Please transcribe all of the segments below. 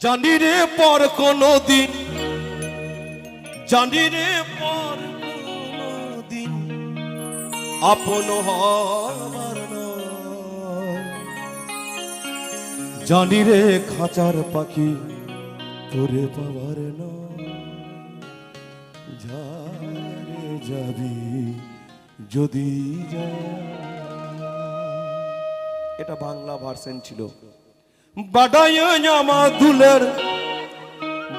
জানি রে পর কোনো দিন জানি রে পর দিন আপন জানি রে খাঁচার পাখি তোরে পাওয়ার যাবি যদি এটা বাংলা ভার্সন ছিল।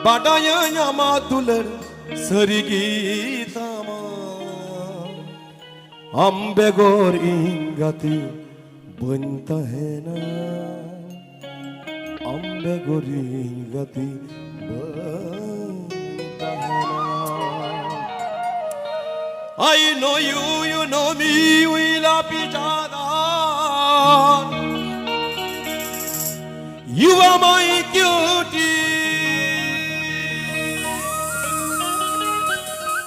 বাডায় আমাদুলের সরিগীতামা আম্বেগর ইঙ্গাতি বনতা হে না আম্বেগর ইঙ্গাতি বনতা হে না। I know you, you know me, we love each other. You are my cutie.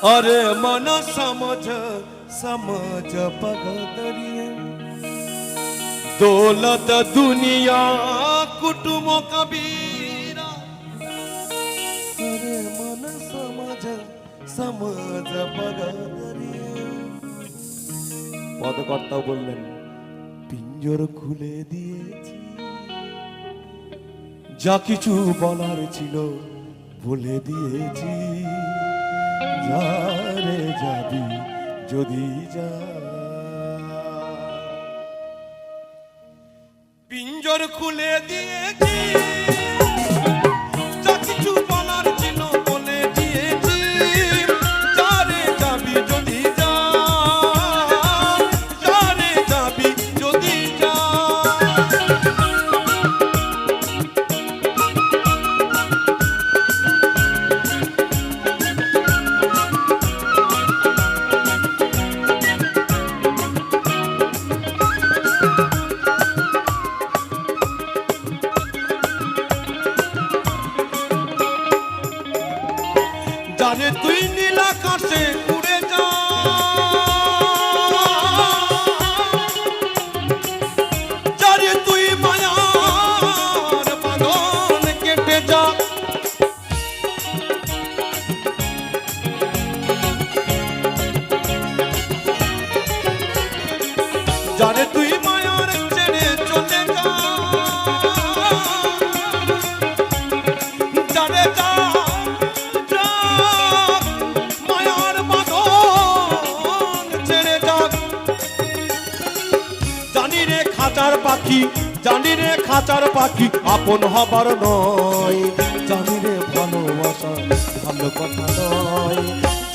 अरे मन समझ समझ पगदरिए दौलत दुनिया कुटुम कबीरा अरे मन समझ समझ पगदरिए পদকর্তাও বললেন পিঞ্জর খুলে দিয়েছি যা কিছু বলার ছিল বলে দিয়েছি। যারে যাবি যদি যা। পিঞ্জর খুলে দিয়েছি। জানে তুই নীল আকাশে উড়ে যা। জানে তুই কেটে যা। জানে তুই মায়ার ছেড়ে পাখি জানি রে খাঁচার পাখি আপন হবার নয়। জানি রে ভালোবাসা ভালো কথা নয়।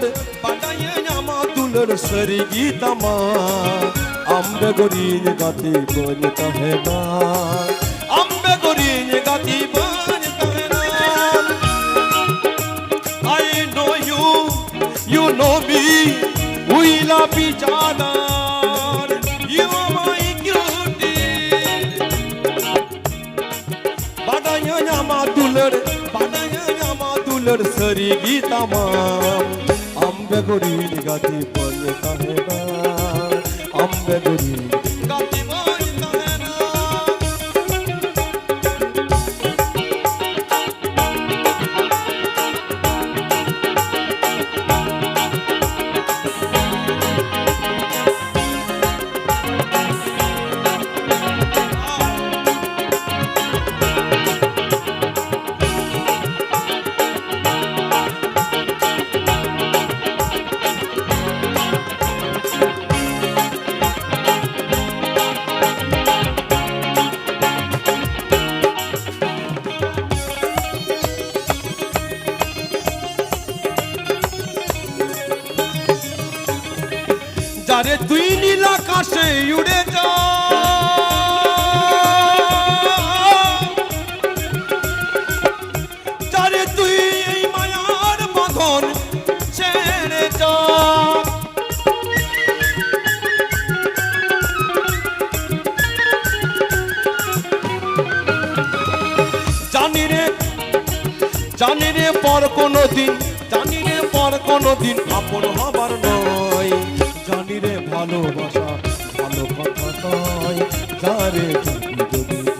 আমাতুলের বাটায়ন আমাতুলের সরি গীতামা আম্বে গরিন গাতি বন কহে না আম্বে গরিন গাতি বন কহে না I know you, you know me, we love each other. You are my cutie. বাদায় আমাদুলের বাদায় আমাদুলের সরি গীতামাম আম্বে গরিন গাতি পয় কাহে না আম্বে अम्बे গাতি আরে তুই নীলাকাশে উড়ে যা। আরে তুই এই মায়ার বাঁধন ছেড়ে যা। জানি রে, জানি পর কোনো দিন জানিরে পর কোনো দিন আপন হবার নয়। জানি রে ভালোবাসা ভালো কথা নয় যারে যদি যদি